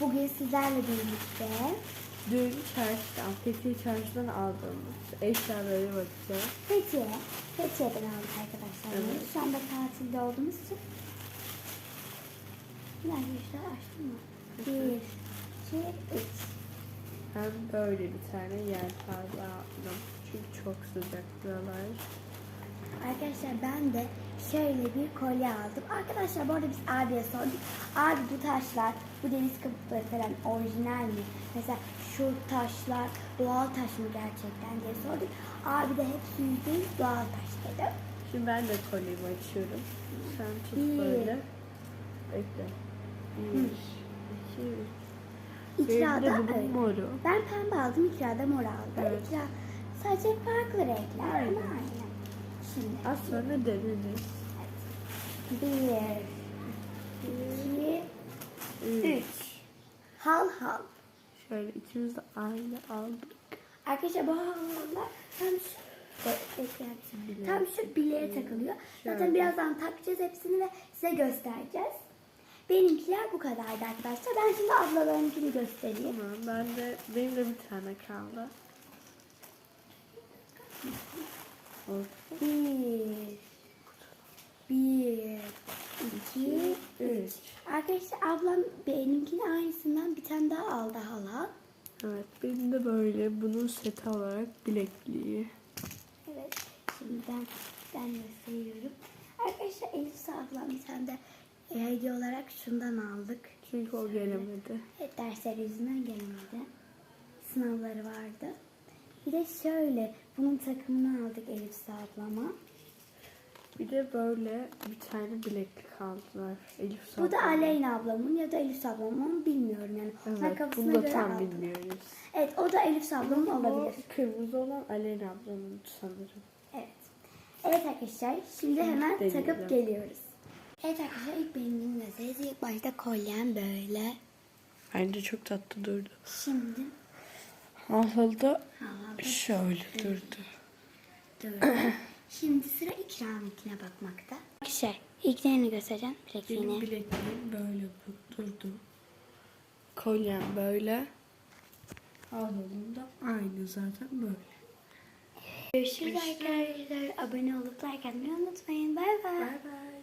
Bugün sizlerle birlikte Dün çarşıdan, Fethiye çarşıdan aldığımız eşyalara bakacağız. Fethiye, Fethiye'den aldık arkadaşlar. Evet. Şu anda tatilde olduğumuz için. Bir arkadaşlar açtım mı? Bir, iki, üç. Hem böyle bir tane yelpaze aldım. Çünkü çok sıcak buralar. Arkadaşlar ben de şöyle bir kolye aldım. Arkadaşlar bu arada biz abiye sorduk. Abi bu taşlar, bu deniz kabukları falan orijinal mi? Mesela şu taşlar doğal taş mı gerçekten diye sorduk. Abi de hepsi yüzde yüz doğal taş dedi. Şimdi ben de kolyemi açıyorum. Sen tut Bir. böyle. Bekle. Bir, iki. İkrada Benim de öyle. moru. Ben pembe aldım, İkra'da mor aldı. Evet. İkra sadece farklı renkler ama aynı. Şimdi Az sonra deneriz. bir, iki, Üç. üç. Hal hal. Şöyle ikimiz de aynı aldık. Arkadaşlar bu hallar tam şu Tam şu bileğe takılıyor. Zaten Şöyle. birazdan takacağız hepsini ve size göstereceğiz. Benimkiler bu kadardı arkadaşlar. Ben şimdi ablalarınkini göstereyim. Tamam ben de, benim de bir tane kaldı. Olsun. Bir, bir, iki, üç. Arkadaşlar ablam benimkinin aynısından bir tane daha aldı hala. Evet benim de böyle bunun seti olarak bilekliği. Evet. Şimdi ben, ben gösteriyorum. Arkadaşlar Elif ablam bir tane de e, hediye olarak şundan aldık. Çünkü o gelemedi. Evet, dersler yüzünden gelemedi. Sınavları vardı. Bir de şöyle bunun takımını aldık Elif ablama. Bir de böyle bir tane bileklik aldılar. Elif Bu da. Aleyna ablamın ya da Elif ablamın bilmiyorum yani. Evet kafasına bunu da tam aldı. bilmiyoruz. Evet o da Elif ablamın olabilir. O kırmızı olan Aleyna ablanın sanırım. Evet. Evet arkadaşlar şimdi hemen deneyelim. takıp geliyoruz. Evet arkadaşlar ilk benim gösterisi ilk başta kolyem böyle. Bence çok tatlı durdu. Şimdi Ahıl da Hala şöyle durdu. dur. Şimdi sıra ikramikine bakmakta. Arkadaşlar ilklerini göstereceğim. Benim Bilekliğini. bilekliğim böyle durdu. Kolyem böyle. Ahıl'ın da aynı zaten böyle. Görüşürüz arkadaşlar. Abone olup like atmayı unutmayın. Bay bay. Bay bay.